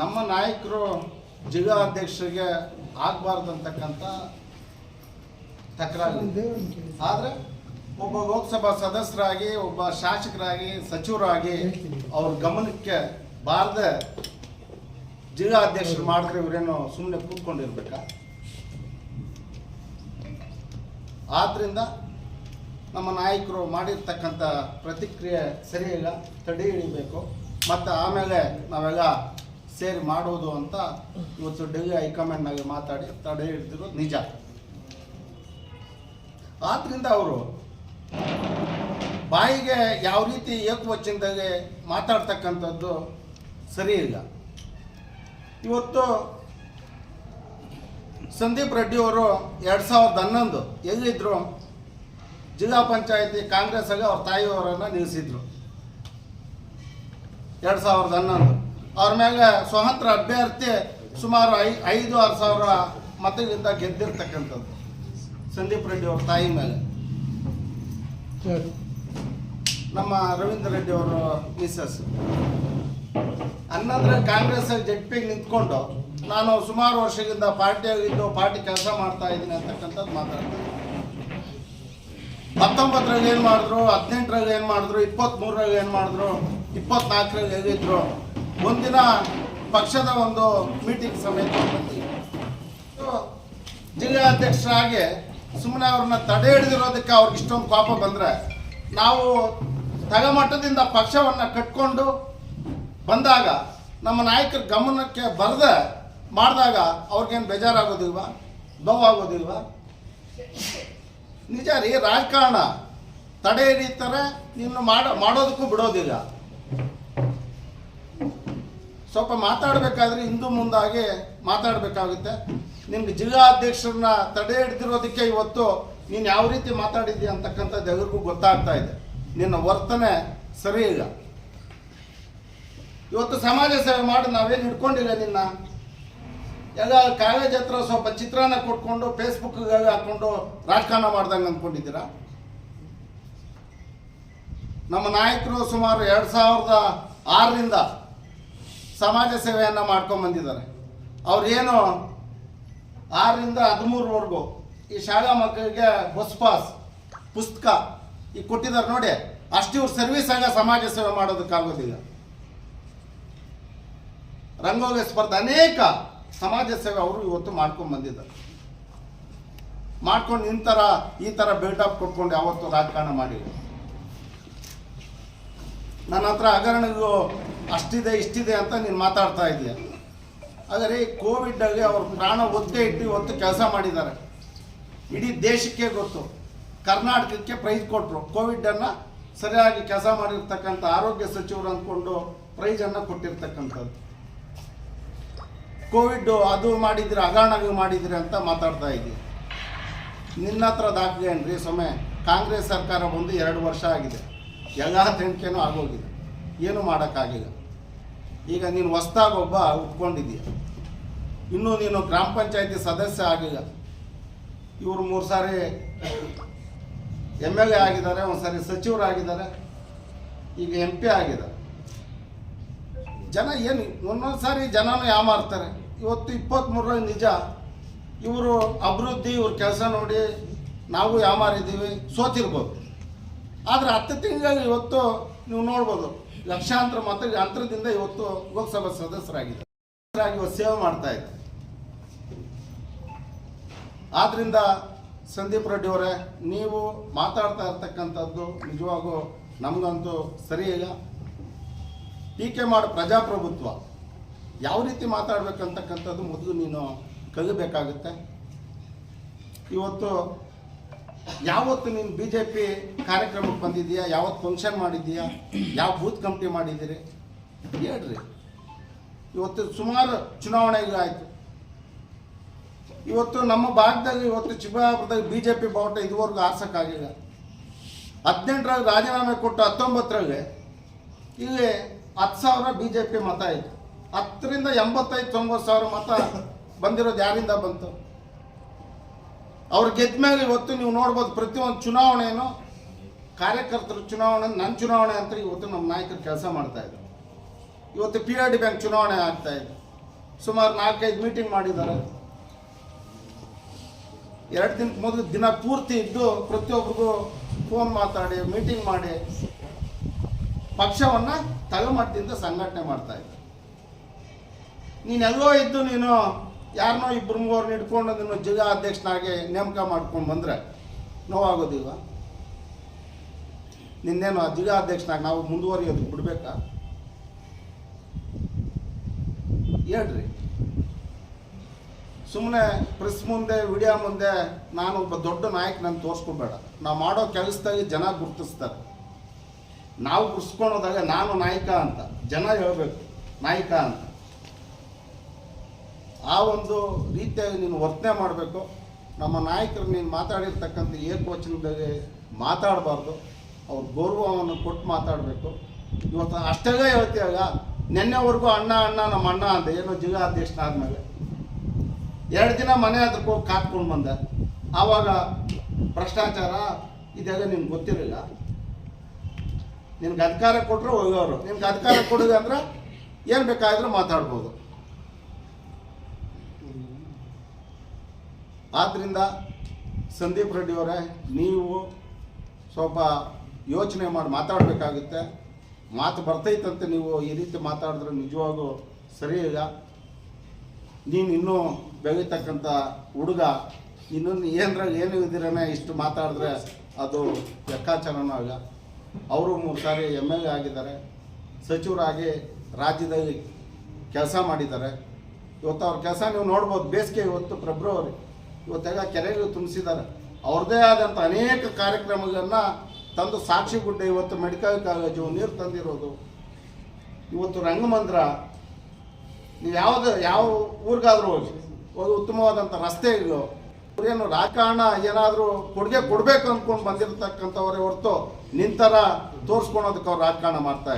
ನಮ್ಮ ನಾಯಕರು ಜಿಲ್ಲಾ ಅಧ್ಯಕ್ಷರಿಗೆ ಆಗಬಾರ್ದಂತಕ್ಕಂಥ ತಕರಾರು ಆದರೆ ಆದ್ರೆ ಒಬ್ಬ ಲೋಕಸಭಾ ಸದಸ್ಯರಾಗಿ, ಒಬ್ಬ ಶಾಸಕರಾಗಿ, ಸಚಿವರಾಗಿ ಅವ್ರ ಗಮನಕ್ಕೆ ಬಾರದ ಜಿಲ್ಲಾ ಅಧ್ಯಕ್ಷರು ಮಾಡಿದ್ರೆ ಇವರೇನು ಸುಮ್ಮನೆ ಕೂತ್ಕೊಂಡಿರ್ಬೇಕಾ? ಆದ್ರಿಂದ ನಮ್ಮ ನಾಯಕರು ಮಾಡಿರ್ತಕ್ಕಂಥ ಪ್ರತಿಕ್ರಿಯೆ ಸರಿಯಿಲ್ಲ ತಡೆ ಹಿಡಿಬೇಕು ಮತ್ತು ಆಮೇಲೆ ನಾವೆಲ್ಲ ಸೇರಿ ಮಾಡೋದು ಅಂತ ಇವತ್ತು ಡೆಲ್ಲಿ ಹೈಕಮಾಂಡ್ನಾಗೆ ಮಾತಾಡಿ ತಡೆ ಹಿಡಿದಿರೋದು ನಿಜ. ಆದ್ರಿಂದ ಅವರು ಬಾಯಿಗೆ ಯಾವ ರೀತಿ ಏಕವಚನದಾಗೆ ಮಾತಾಡ್ತಕ್ಕಂಥದ್ದು ಸರಿ ಇಲ್ಲ. ಇವತ್ತು ಸಂದೀಪ್ ರೆಡ್ಡಿ ಅವರು ಎರಡು ಸಾವಿರದ ಹನ್ನೊಂದು ಎಲ್ಲಿದ್ರು? ಜಿಲ್ಲಾ ಪಂಚಾಯತಿ ಕಾಂಗ್ರೆಸ್ಸಾಗೆ ಅವ್ರ ತಾಯಿಯವರನ್ನು ನಿಲ್ಲಿಸಿದ್ರು ಎರಡು ಸಾವಿರದ ಹನ್ನೊಂದು. ಅವ್ರ ಮ್ಯಾಗ ಸ್ವತಂತ್ರ ಅಭ್ಯರ್ಥಿ ಸುಮಾರು ಐ ಐದು ಆರು ಸಾವಿರ ಮತಗಳಿಂದ ಗೆದ್ದಿರ್ತಕ್ಕಂಥದ್ದು. ಸಂದೀಪ್ ರೆಡ್ಡಿ ಅವ್ರ ತಾಯಿ ಮೇಲೆ ನಮ್ಮ ರವೀಂದ್ರ ರೆಡ್ಡಿ ಅವರು ಮಿಸ್ಸಸ್. ಹನ್ನೊಂದರ ಕಾಂಗ್ರೆಸ್ ಜೆಡ್ ಪಿಗೆ ನಿಂತ್ಕೊಂಡು ನಾನು ಸುಮಾರು ವರ್ಷದಿಂದ ಪಾರ್ಟಿಯಾಗಿದ್ದು ಪಾರ್ಟಿ ಕೆಲಸ ಮಾಡ್ತಾ ಇದ್ದೀನಿ ಅಂತಕ್ಕಂಥದ್ದು ಮಾತಾಡ್ತೀನಿ. ಹತ್ತೊಂಬತ್ತರಾಗ ಏನು ಮಾಡಿದ್ರು ಹದಿನೆಂಟರಾಗ ಏನು ಮಾಡಿದ್ರು ಇಪ್ಪತ್ತ್ಮೂರರಲ್ಲಿ ಏನು ಮಾಡಿದ್ರು ಇಪ್ಪತ್ನಾಲ್ಕರಲ್ಲಿ ಎಲ್ಲಿದ್ರು ಒಂದಿನ ಪಕ್ಷದ ಒಂದು ಮೀಟಿಂಗ್ ಸಮೇತ ಬಂದಿದೆ ಸೊ, ಜಿಲ್ಲಾಧ್ಯಕ್ಷರಾಗಿ ಸುಮ್ಮನೆ ಅವ್ರನ್ನ ತಡೆ ಹಿಡಿದಿರೋದಕ್ಕೆ ಅವ್ರಿಗೆ ಇಷ್ಟೊಂದು ಕೋಪ ಬಂದರೆ ನಾವು ತಗಮಟ್ಟದಿಂದ ಪಕ್ಷವನ್ನು ಕಟ್ಕೊಂಡು ಬಂದಾಗ ನಮ್ಮ ನಾಯಕರ ಗಮನಕ್ಕೆ ಬರದ ಮಾಡಿದಾಗ ಅವ್ರಿಗೇನು ಬೇಜಾರಾಗೋದಿಲ್ವಾ? ನೋವಾಗೋದಿಲ್ವಾ? ನಿಜ ರೀ ರಾಜಕಾರಣ ತಡೆ ಹಿಡಿತಾರೆ ನಿನ್ನ ಮಾಡೋ ಮಾಡೋದಕ್ಕೂ ಬಿಡೋದಿಲ್ಲ. ಸ್ವಲ್ಪ ಮಾತಾಡಬೇಕಾದ್ರೆ ಹಿಂದೂ ಮುಂದಾಗಿ ಮಾತಾಡಬೇಕಾಗುತ್ತೆ. ನಿಮ್ಗೆ ಜಿಲ್ಲಾಧ್ಯಕ್ಷರನ್ನ ತಡೆ ಹಿಡಿದಿರೋದಕ್ಕೆ ಇವತ್ತು ನೀನು ಯಾವ ರೀತಿ ಮಾತಾಡಿದ್ದೀಯ ಅಂತಕ್ಕಂಥದ್ದು ಎಲ್ರಿಗೂ ಗೊತ್ತಾಗ್ತಾ ಇದೆ. ನಿನ್ನ ವರ್ತನೆ ಸರಿ ಇಲ್ಲ. ಇವತ್ತು ಸಮಾಜ ಸೇವೆ ಮಾಡಿ ನಾವೇನು ಹಿಡ್ಕೊಂಡಿಲ್ಲ ನಿನ್ನ? ಎಲ್ಲ ಕಾಲೇಜ್ ಹತ್ರ ಸ್ವಲ್ಪ ಚಿತ್ರಾನ್ನ ಕೊಟ್ಕೊಂಡು ಫೇಸ್ಬುಕ್ಗಾಗಿ ಹಾಕೊಂಡು ರಾಜಕಾರಣ ಮಾಡ್ದಂಗೆ ಅಂದ್ಕೊಂಡಿದ್ದೀರಾ ನಮ್ಮ ನಾಯಕರು ಸುಮಾರು ಎರಡು ಸಾವಿರದ ಆರರಿಂದ ಸಮಾಜ ಸೇವೆಯನ್ನು ಮಾಡ್ಕೊಂಡು ಬಂದಿದ್ದಾರೆ. ಅವ್ರೇನು ಆರರಿಂದ ಹದಿಮೂರವರೆಗೂ ಈ ಶಾಲಾ ಮಕ್ಕಳಿಗೆ ಬಸ್ ಪಾಸ್, ಪುಸ್ತಕ ಈಗ ಕೊಟ್ಟಿದ್ದಾರೆ ನೋಡಿ. ಅಷ್ಟು ಇವ್ರು ಸರ್ವಿಸ್ ಆಗ ಸಮಾಜ ಸೇವೆ ಮಾಡೋದಕ್ಕಾಗೋದಿಲ್ಲ. ರಂಗೋಲಿ ಸ್ಪರ್ಧೆ ಅನೇಕ ಸಮಾಜ ಸೇವೆ ಅವರು ಇವತ್ತು ಮಾಡ್ಕೊಂಡು ಬಂದಿದ್ದಾರೆ. ಮಾಡ್ಕೊಂಡು ಇಂಥರ ಥರ ಈ ಥರ ಬಿಲ್ಡಪ್ ಕೊಟ್ಕೊಂಡು ಯಾವತ್ತು ರಾಜಕಾರಣ ಮಾಡಿಲ್ಲ ನನ್ನ ಹತ್ರ ಹಗರಣಗಳು ಅಷ್ಟಿದೆ, ಇಷ್ಟಿದೆ ಅಂತ ನೀನು ಮಾತಾಡ್ತಾ ಇದೀಯ. ಆದರೆ ಕೋವಿಡಲ್ಲಿ ಅವರು ಪ್ರಾಣ ಒತ್ತೆ ಇಟ್ಟು ಇವತ್ತು ಕೆಲಸ ಮಾಡಿದ್ದಾರೆ. ಇಡೀ ದೇಶಕ್ಕೆ ಗೊತ್ತು. ಕರ್ನಾಟಕಕ್ಕೆ ಪ್ರೈಸ್ ಕೊಟ್ಟರು ಕೋವಿಡನ್ನು ಸರಿಯಾಗಿ ಕೆಲಸ ಮಾಡಿರ್ತಕ್ಕಂಥ ಆರೋಗ್ಯ ಸಚಿವರು ಅಂದ್ಕೊಂಡು ಪ್ರೈಜನ್ನು ಕೊಟ್ಟಿರ್ತಕ್ಕಂಥದ್ದು. ಕೋವಿಡ್ ಅದು ಮಾಡಿದ್ರೆ ಹಗರಣಗಳು ಮಾಡಿದ್ರೆ ಅಂತ ಮಾತಾಡ್ತಾ ಇದ್ದೀವಿ ನಿನ್ನ ಹತ್ರ ದಾಖಲೆ ಏನ್ರಿ ಸೊಮ್ಮೆ ಕಾಂಗ್ರೆಸ್ ಸರ್ಕಾರ ಬಂದು ಎರಡು ವರ್ಷ ಆಗಿದೆ. ಎಲ್ಲ ತನಿಖೆನೂ ಆಗೋಗಿದೆ. ಏನು ಮಾಡೋಕ್ಕಾಗಿಲ್ಲ. ಈಗ ನೀನು ಹೊಸ್ದಾಗಿ ಒಬ್ಬ ಉಟ್ಕೊಂಡಿದ್ದೀಯ ಇನ್ನೂ ನೀನು ಗ್ರಾಮ ಪಂಚಾಯತಿ ಸದಸ್ಯ ಆಗಿಲ್ಲ. ಇವರು ಮೂರು ಸಾರಿ ಎಂ ಎಲ್ ಎ ಆಗಿದ್ದಾರೆ, ಒಂದು ಸಾರಿ ಸಚಿವರಾಗಿದ್ದಾರೆ ಈಗ ಎಂ ಪಿ ಆಗಿದ್ದಾರೆ. ಜನ ಏನು ಒಂದೊಂದು ಸಾರಿ ಜನನೂ ಯಾಮಾರ್ತಾರೆ ಇವತ್ತು ಇಪ್ಪತ್ತ್ಮೂರರಲ್ಲಿ ನಿಜ, ಇವರು ಅಭಿವೃದ್ಧಿ, ಇವ್ರ ಕೆಲಸ ನೋಡಿ ನಾವು ಯಾಮಾರಿದ್ದೀವಿ ಸೋತಿರ್ಬೋದು. ಆದರೆ ಹತ್ತು ತಿಂಗಳಲ್ಲಿ ಇವತ್ತು ನೀವು ನೋಡ್ಬೋದು ಲಕ್ಷಾಂತರ ಮತ ಅಂತರದಿಂದ ಇವತ್ತು ಲೋಕಸಭಾ ಸದಸ್ಯರಾಗಿದ್ದಾರೆ. ಸದಸ್ಯರಾಗಿ ಇವತ್ತು ಸೇವೆ ಮಾಡ್ತಾ ಇದೆ ಆದ್ರಿಂದ ಸಂದೀಪ್ ರೆಡ್ಡಿ ಅವರೇ, ನೀವು ಮಾತಾಡ್ತಾ ಇರ್ತಕ್ಕಂಥದ್ದು ನಿಜವಾಗೂ ನಮಗಂತೂ ಸರಿ ಇಲ್ಲ. ಟೀಕೆ ಮಾಡೋ ಪ್ರಜಾಪ್ರಭುತ್ವ, ಯಾವ ರೀತಿ ಮಾತಾಡ್ಬೇಕಂತಕ್ಕಂಥದ್ದು ಮೊದಲು ನೀನು ಕಲಿಬೇಕಾಗುತ್ತೆ. ಇವತ್ತು ಯಾವತ್ತು ನೀನು ಬಿ ಜೆ ಪಿ ಕಾರ್ಯಕ್ರಮಕ್ಕೆ ಬಂದಿದ್ದೀಯಾ? ಯಾವತ್ತು ಫಂಕ್ಷನ್ ಮಾಡಿದ್ದೀಯಾ? ಯಾವ ಬೂತ್ ಕಮಿಟಿ ಮಾಡಿದ್ದೀರಿ? ಹೇಳ್ರಿ. ಇವತ್ತು ಸುಮಾರು ಚುನಾವಣೆಗಳಾಯಿತು ಇವತ್ತು ನಮ್ಮ ಭಾಗದಾಗ ಇವತ್ತು ಚಿಕ್ಕಬಳ್ಳಾಪುರದಾಗ ಬಿ ಜೆ ಪಿ ಬಾವುಟ ಇದುವರೆಗೂ ಆರ್ಸೋಕ್ಕಾಗಿಲ್ಲ. ಹದಿನೆಂಟರಾಗ ರಾಜೀನಾಮೆ ಕೊಟ್ಟು ಹತ್ತೊಂಬತ್ತರಾಗೆ ಇಲ್ಲಿ ಹತ್ತು ಸಾವಿರ ಬಿ ಜೆ ಪಿ ಮತ ಆಯಿತು. ಹತ್ತರಿಂದ ಎಂಬತ್ತೈದು ತೊಂಬತ್ತು ಸಾವಿರ ಮತ ಬಂದಿರೋದು ಯಾರಿಂದ ಬಂತು? ಅವ್ರು ಗೆದ್ದ ಮೇಲೆ ಇವತ್ತು ನೀವು ನೋಡ್ಬೋದು ಪ್ರತಿಯೊಂದು ಚುನಾವಣೆಯನ್ನು ಕಾರ್ಯಕರ್ತರ ಚುನಾವಣೆ ನನ್ನ ಚುನಾವಣೆ ಅಂತ ಇವತ್ತು ನಮ್ಮ ನಾಯಕರು ಕೆಲಸ ಮಾಡ್ತಾ ಇದ್ದಾರೆ ಇವತ್ತು ಪಿ ಆರ್ ಡಿ ಬ್ಯಾಂಕ್ ಚುನಾವಣೆ ಆಗ್ತಾ ಇದೆ. ಸುಮಾರು ನಾಲ್ಕೈದು ಮೀಟಿಂಗ್ ಮಾಡಿದ್ದಾರೆ. ಎರಡು ದಿನಕ್ಕೆ ಮೊದಲು ದಿನ ಪೂರ್ತಿ ಇದ್ದು ಪ್ರತಿಯೊಬ್ಬರಿಗೂ ಫೋನ್ ಮಾತಾಡಿ ಮೀಟಿಂಗ್ ಮಾಡಿ, ಪಕ್ಷವನ್ನು ತಳಮಟ್ಟದಿಂದ ಸಂಘಟನೆ ಮಾಡ್ತಾ ಇದ್ದ ನೀನೆಲ್ಲೋ ಇದ್ದು ನೀನು ಯಾರನ್ನೋ ಇಬ್ಬರು ಮೂವರನ್ನ ಇಟ್ಕೊಂಡು ಅದನ್ನು ಜಿಲ್ಲಾ ಅಧ್ಯಕ್ಷನಾಗಿ ನೇಮಕ ಮಾಡ್ಕೊಂಡು ಬಂದರೆ ನೋವಾಗೋದಿಲ್ವ? ನಿನ್ನೇನು ಆ ಜಿಲ್ಲಾ ಅಧ್ಯಕ್ಷನಾಗಿ ನಾವು ಮುಂದುವರಿಯೋದು ಬಿಡಬೇಕಾ? ಹೇಳ್ರಿ. ಸುಮ್ಮನೆ ಪ್ರೆಸ್ ಮುಂದೆ, ವಿಡಿಯೋ ಮುಂದೆ ನಾನು ಒಬ್ಬ ದೊಡ್ಡ ನಾಯಕ ನಾನು ತೋರಿಸ್ಕೊಬೇಡ. ನಾವು ಮಾಡೋ ಕೆಲಸದಾಗ ಜನ ಗುರ್ತಿಸ್ತಾರೆ. ನಾವು ಗುರ್ಸ್ಕೊಳೋದಾಗ ನಾನು ನಾಯಕ ಅಂತ, ಜನ ಹೇಳಬೇಕು, ನಾಯಕ ಅಂತ. ಆ ಒಂದು ರೀತಿಯಾಗಿ ನೀನು ವರ್ತನೆ ಮಾಡಬೇಕು. ನಮ್ಮ ನಾಯಕರು ನೀನು ಮಾತಾಡಿರ್ತಕ್ಕಂಥ ಏಕವಚನದಲ್ಲಿ ಮಾತಾಡಬಾರ್ದು. ಅವ್ರ ಗೌರವವನ್ನು ಕೊಟ್ಟು ಮಾತಾಡಬೇಕು. ಇವತ್ತು ಅಷ್ಟೇ ಹೇಳ್ತೀವಾಗ ನಿನ್ನೆವರೆಗೂ ಅಣ್ಣ ಅಣ್ಣ, ನಮ್ಮ ಅಣ್ಣ ಅಂದೆ ಏನೋ ಆದಮೇಲೆ. ಎರಡು ದಿನ ಮನೆ ಹತ್ರಕ್ಕೆ ಹೋಗಿ ಕಾತ್ಕೊಂಡು ಬಂದೆ. ಆವಾಗ ಭ್ರಷ್ಟಾಚಾರ, ಇದೆಲ್ಲ ನಿಮ್ಗೆ ಗೊತ್ತಿರಲಿಲ್ಲ. ನಿನ್ಗೆ ಅಧಿಕಾರ ಕೊಟ್ಟರೆ ಹೋಗೋರು. ನಿನ್ಗೆ ಅಧಿಕಾರ ಕೊಡೋದು ಅಂದ್ರೆ ಏನು ಬೇಕಾದರೂ ಮಾತಾಡ್ಬೋದು. ಆದ್ದರಿಂದ ಸಂದೀಪ್ ರೆಡ್ಡಿ ಅವರೇ, ನೀವು ಸ್ವಲ್ಪ ಯೋಚನೆ ಮಾಡಿ ಮಾತಾಡಬೇಕಾಗುತ್ತೆ. ಮಾತು ಬರ್ತೈತಂತೆ ನೀವು ಈ ರೀತಿ ಮಾತಾಡಿದ್ರೆ ನಿಜವಾಗೂ ಸರಿ ಇಲ್ಲ. ನೀನು ಇನ್ನೂ ಬೆಳೀತಕ್ಕಂಥ ಹುಡುಗ, ಇನ್ನೊಂದು ಏನರ ಏನು ಇದ್ದೀರನೇ ಇಷ್ಟು ಮಾತಾಡಿದ್ರೆ ಅದು ಲೆಕ್ಕಾಚಾರನೂ ಆಗ ಅವರು ಮೂರು ಸಾರಿ ಎಂ ಎಲ್ ಎ ಆಗಿದ್ದಾರೆ. ಸಚಿವರಾಗಿ ರಾಜ್ಯದಲ್ಲಿ ಕೆಲಸ ಮಾಡಿದ್ದಾರೆ. ಇವತ್ತು ಅವ್ರ ಕೆಲಸ ನೀವು ನೋಡ್ಬೋದು. ಬೇಸಿಗೆ ಇವತ್ತು ಫೆಬ್ರವರಿ ಇವತ್ತೆಲ್ಲ ಕೆರೆಗಳು ತುಂಬಿಸಿದ್ದಾರೆ. ಅವ್ರದ್ದೇ ಆದಂಥ ಅನೇಕ ಕಾರ್ಯಕ್ರಮಗಳನ್ನು ತಂದು ಸಾಕ್ಷಿ ಗುಡ್ಡ ಇವತ್ತು ಮೆಡಿಕಲ್ ಕಾಲೇಜು ನೀರು ತಂದಿರೋದು. ಇವತ್ತು ರಂಗಮಂದಿರ, ನೀವು ಯಾವುದು, ಯಾವ ಊರಿಗಾದರೂ ಹೋಗಿ ಹೋಗಿ ಉತ್ತಮವಾದಂಥ ರಸ್ತೆಗಳು ಅವ್ರೇನು ರಾಜಕಾರಣ ಏನಾದರೂ ಕೊಡುಗೆ ಕೊಡಬೇಕು ಅಂದ್ಕೊಂಡು ಬಂದಿರತಕ್ಕಂಥವರೇ ಹೊರತು ನಿಂತರ ತೋರಿಸ್ಕೊಳೋದಕ್ಕೆ ಅವ್ರು ರಾಜಕಾರಣ ಮಾಡ್ತಾ